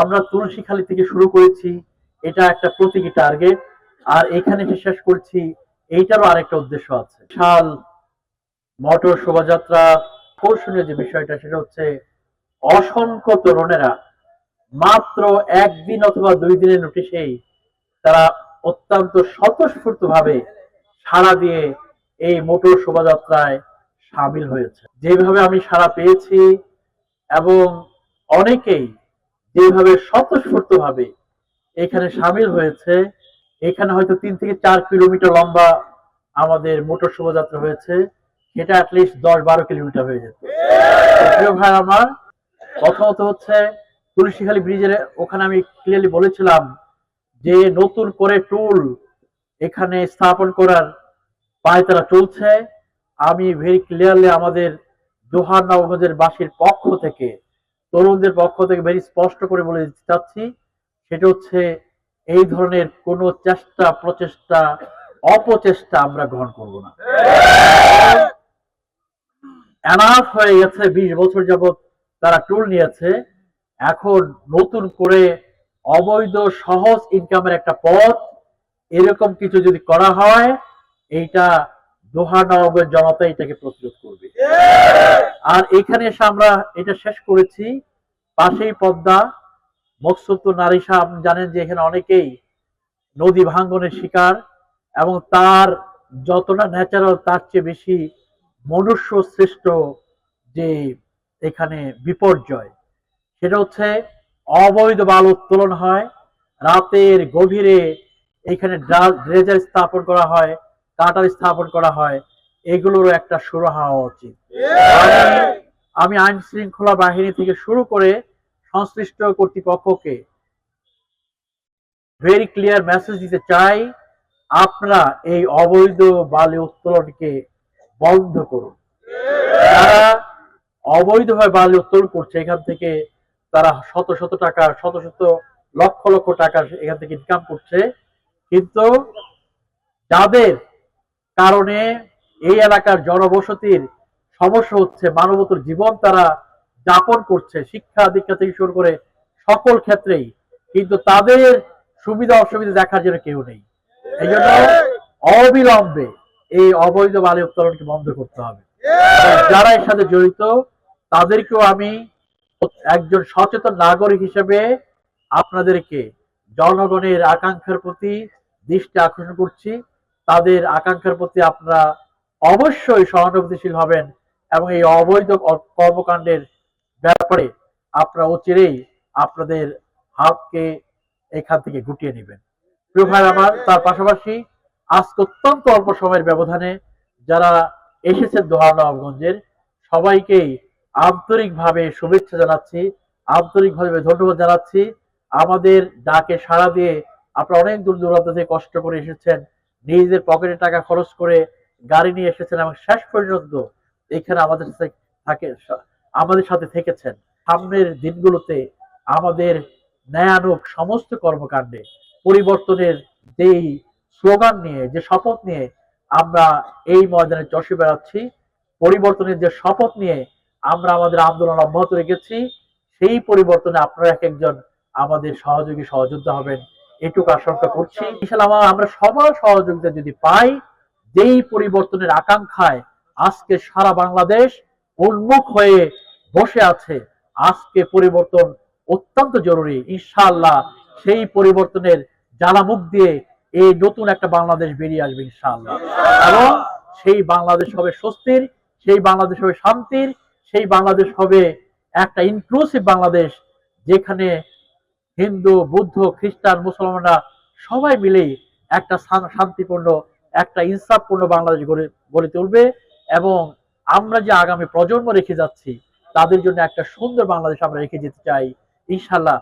আমরা তুলসীখালি থেকে শুরু করেছি, এটা একটা প্রতীকী টার্গেট আর এখানে শেষ করছি, এইটারও আরেকটা উদ্দেশ্য আছে। বিশাল মোটর শোভাযাত্রার আকর্ষণীয় যে বিষয়টা, সেটা হচ্ছে অসংখ্য তরুণেরা মাত্র একদিন অথবা দুই দিনের নোটিশেই তারা অত্যন্ত স্বতঃস্ফূর্ত ভাবে সাড়া দিয়ে এই মোটর শোভাযাত্রায় সামিল হয়েছে। যেভাবে আমি সাড়া পেয়েছি এবং অনেকেই যেভাবে স্বতঃস্ফূর্ত ভাবে এখানে সামিল হয়েছে, এখানে হয়তো তিন থেকে চার কিলোমিটার লম্বা আমাদের মোটর শোভাযাত্রা হয়েছে, সেটা অ্যাটলিস্ট দশ বারো কিলোমিটার হয়ে যেত। প্রিয় ভাই আমার, প্রথমত হচ্ছে তুলসীখালী ব্রিজের, ওখানে আমি ক্লিয়ারলি বলেছিলাম যে নতুন করে টুল এখানে স্থাপন করার পায়তারা চলছে। আমি ভেরি ক্লিয়ারলি আমাদের জোহার নবগঞ্জের বাসীর পক্ষ থেকে তরুণদের পক্ষ থেকে ভেরি স্পষ্ট করে বলে দিতে চাচ্ছি, সেটা হচ্ছে এই ধরনের কোনো চেষ্টা, প্রচেষ্টা অপচেষ্টা আমরা গ্রহণ করব না। এনাফ হয়ে গেছে, বিশ বছর যাবত তারা টুল নিয়েছে। এখন নতুন করে অবৈধ, সহজ ইনকামের একটা পথ, এরকম কিছু যদি করা হয়, এইটা দোহা নবাবের জনতা এটাকে প্রতিরোধ করবে। আর এখানে এসে আমরা এটা শেষ করেছি। পাশেই পদ্মা, মকসুদ নারী সাহ আপনি জানেন যে এখানে অনেকেই নদী ভাঙ্গনের শিকার এবং তার যতটা ন্যাচারাল তার চেয়ে বেশি মনুষ্য সৃষ্ট যে এখানে বিপর্যয়, সেটা হচ্ছে অবৈধ বাল উত্তোলন হয়। রাতের গভীরে এখানে ড্রেজার স্থাপন করা হয়, কাটার স্থাপন করা হয়। এগুলোরও একটা শুরু হওয়া উচিত। আমি- আইন শৃঙ্খলা বাহিনী থেকে শুরু করে সংশ্লিষ্ট কর্তৃপক্ষকে ভেরি ক্লিয়ার মেসেজ দিতে চাই আপনারা এই অবৈধ বালি উত্তোলনকে বন্ধ করুন। যারা অবৈধভাবে বালি উত্তোলন করছে এখান থেকে তারা শত শত টাকা শত শত লক্ষ লক্ষ টাকা এখান থেকে ইনকাম করছে। কিন্তু যাদের কারণে এই এলাকার জনবসতির সমস্যা হচ্ছে মানবতর জীবন তারা যাপন করছে, শিক্ষা দীক্ষা থেকে শুরু করে সকল ক্ষেত্রেই। কিন্তু তাদের সুবিধা অসুবিধা দেখার জন্য কেউ নেই। এই জন্য অবিলম্বে এই অবৈধ বালি উত্তোলনকে বন্ধ করতে হবে। যারা এর সাথে জড়িত, তাদেরকেও আমি একজন সচেতন নাগরিক হিসেবে আপনাদেরকে জনগণের আকাঙ্ক্ষার প্রতি দৃষ্টি আকর্ষণ করছি। তাদের আকাঙ্ক্ষার প্রতি আপনারা অবশ্যই সহানুভূতিশীল হবেন এবং এই অবৈধ কর্মকাণ্ডের ব্যাপারে আপনারা অচিরেই আপনাদের হাতকে এখান থেকে গুটিয়ে নেবেন। প্রিয় আমার, তার পাশাপাশি আজকে অত্যন্ত অল্প সময়ের ব্যবধানে যারা এসেছেন দোহা নবাবগঞ্জের, সবাইকেই আন্তরিকভাবে শুভেচ্ছা জানাচ্ছি, আন্তরিকভাবে ধন্যবাদ জানাচ্ছি। আমাদের ডাকে সাড়া দিয়ে আপনারা অনেক দূর দূরান্ত থেকে কষ্ট করে এসেছেন, নিজেদের পকেটে টাকা খরচ করে গাড়ি নিয়ে এসেছেন এবং শেষ পর্যন্ত এখানে আমাদের সাথে থাকে আমাদের সাথে থেকেছেন। সামনের দিনগুলোতে আমাদের ন্যায়ানুক সমস্ত কর্মকাণ্ডে পরিবর্তনের যেই স্লোগান নিয়ে, যে শপথ নিয়ে আমরা এই ময়দানে চষে বেড়াচ্ছি, পরিবর্তনের যে শপথ নিয়ে আমরা আমাদের আন্দোলন অব্যাহত রেখেছি, সেই পরিবর্তনে আপনারা এক একজন আমাদের সহযোগী সহযোদ্ধা হবেন। এটুকু আশঙ্কা করছি। ইনশাল্লাহ আমরা সবার সহযোগিতা যদি পাই যেই পরিবর্তনের আকাঙ্ক্ষায় আজকে সারা বাংলাদেশ উন্মুখ হয়ে বসে আছে, আজকে পরিবর্তন অত্যন্ত জরুরি, ইনশাআল্লাহ সেই পরিবর্তনের জ্বালামুখ দিয়ে এই নতুন একটা বাংলাদেশ বেরিয়ে আসবে, ইনশাআল্লাহ। এবং সেই বাংলাদেশ হবে স্বস্তির, সেই বাংলাদেশ হবে শান্তির, সেই বাংলাদেশ হবে একটা ইনক্লুসিভ বাংলাদেশ যেখানে হিন্দু, বৌদ্ধ, খ্রিস্টান, মুসলমানরা সবাই মিলেই একটা শান্তিপূর্ণ একটা ইনসাফপূর্ণ বাংলাদেশ গড়ে গড়ে তুলবে এবং আমরা যে আগামী প্রজন্ম রেখে যাচ্ছি, তাদের জন্য একটা সুন্দর বাংলাদেশ আমরা রেখে যেতে চাই ইনশাল্লাহ